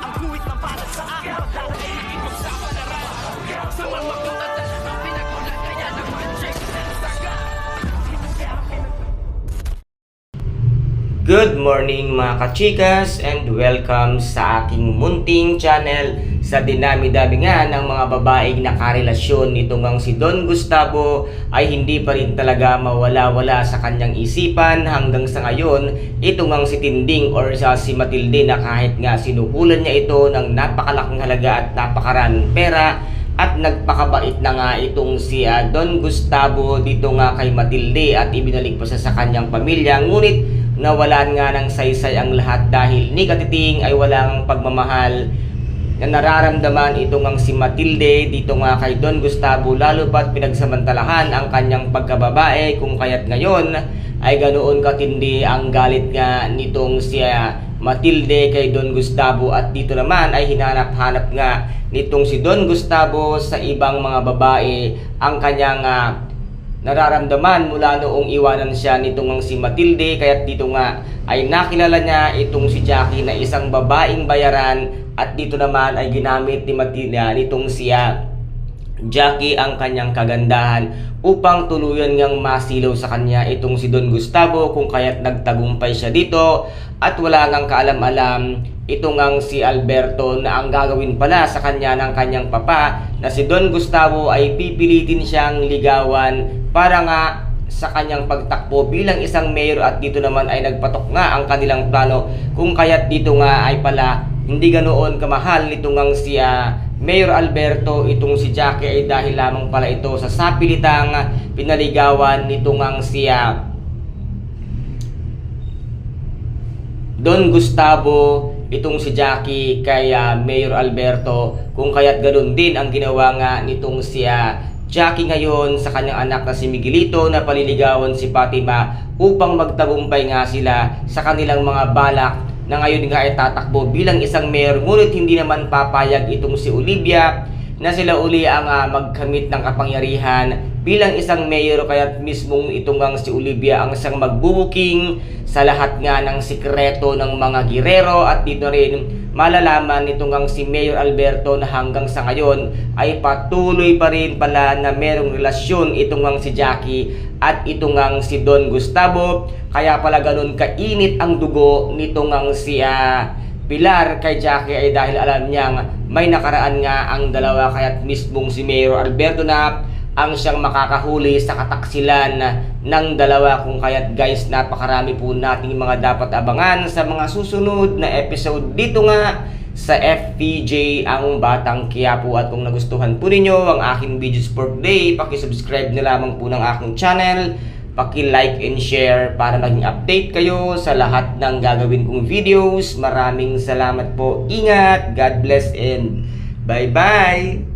Ang guhit na para sa akin. Dahil ipagsapalaran Sa mga katatan Ang pinagulat kaya naman check Saga Good morning mga kachikas and welcome sa aking munting channel sa dinami-dami nga ng mga babaeng nakarelasyon nitong ang si Don Gustavo ay hindi pa rin talaga mawala-wala sa kanyang isipan hanggang sa ngayon itong ang si Tinding or sa si Matilde na kahit nga sinuhulan niya ito ng napakalaking halaga at napakaraming pera at nagpakabait na nga itong si ah, Don Gustavo dito nga kay Matilde at ibinalik pa siya sa kanyang pamilya. Ngunit nawalan nga ng saysay ang lahat dahil ni Katiting ay walang pagmamahal na nararamdaman. Itong ang si Matilde dito nga kay Don Gustavo lalo pat pinagsamantalahan ang kanyang pagkababae. Kung kaya't ngayon ay ganoon katindi ang galit nga nitong si ah, Matilde kay Don Gustavo. At dito naman ay hinanap-hanap nga nitong si Don Gustavo sa ibang mga babae ang kanyang ah, nararamdaman mula noong iwanan siya nitong ang si Matilde. Kaya dito nga ay nakilala niya itong si Jackie na isang babaeng bayaran at dito naman ay ginamit ni Matilde nitong siya Jackie ang kanyang kagandahan upang tuluyan ngang masilaw sa kanya itong si Don Gustavo kung kaya't nagtagumpay siya dito. At wala ngang kaalam-alam ito ngang si Alberto na ang gagawin pala sa kanya ng kanyang papa na si Don Gustavo ay pipilitin siyang ligawan para nga sa kanyang pagtakbo bilang isang mayor. At dito naman ay nagpatok nga ang kanilang plano kung kaya't dito nga ay pala hindi ganoon kamahal nito ngang siya Mayor Alberto. Itong si Jackie ay dahil lamang pala ito sa sapilitang pinaligawan nito ngang siya. Don Gustavo itong si Jackie kay ah, Mayor Alberto. Kung kaya't ganoon din ang ginawa nga nitong siya. Jackie ngayon sa kanyang anak na si Miguelito na paliligawan si Fatima upang magtagumpay nga sila sa kanilang mga balak na ngayon nga ay tatakbo bilang isang mayor. Ngunit hindi naman papayag itong si Olivia na sila uli ang ah, magkamit ng kapangyarihan bilang isang mayor. Kaya mismong itong ang si Olivia ang isang magbubuking sa lahat nga ng sikreto ng mga girero. At dito rin malalaman nitong ang si Mayor Alberto na hanggang sa ngayon ay patuloy pa rin pala na merong relasyon itong ang si Jackie at itong ang si Don Gustavo. Kaya pala ganun kainit ang dugo nitong ang si ah, Pilar kay Jackie ay dahil alam niyang may nakaraan nga ang dalawa kaya't mismong si Mayor Alberto na ang siyang makakahuli sa kataksilan ng dalawa kung kaya't guys napakarami po nating mga dapat abangan sa mga susunod na episode dito nga sa FPJ ang Batang Quiapo at kung nagustuhan po ninyo ang aking videos for today subscribe na lamang po ng aking channel paki-like and share para maging update kayo sa lahat ng gagawin kong videos. Maraming salamat po. Ingat, God bless and bye-bye!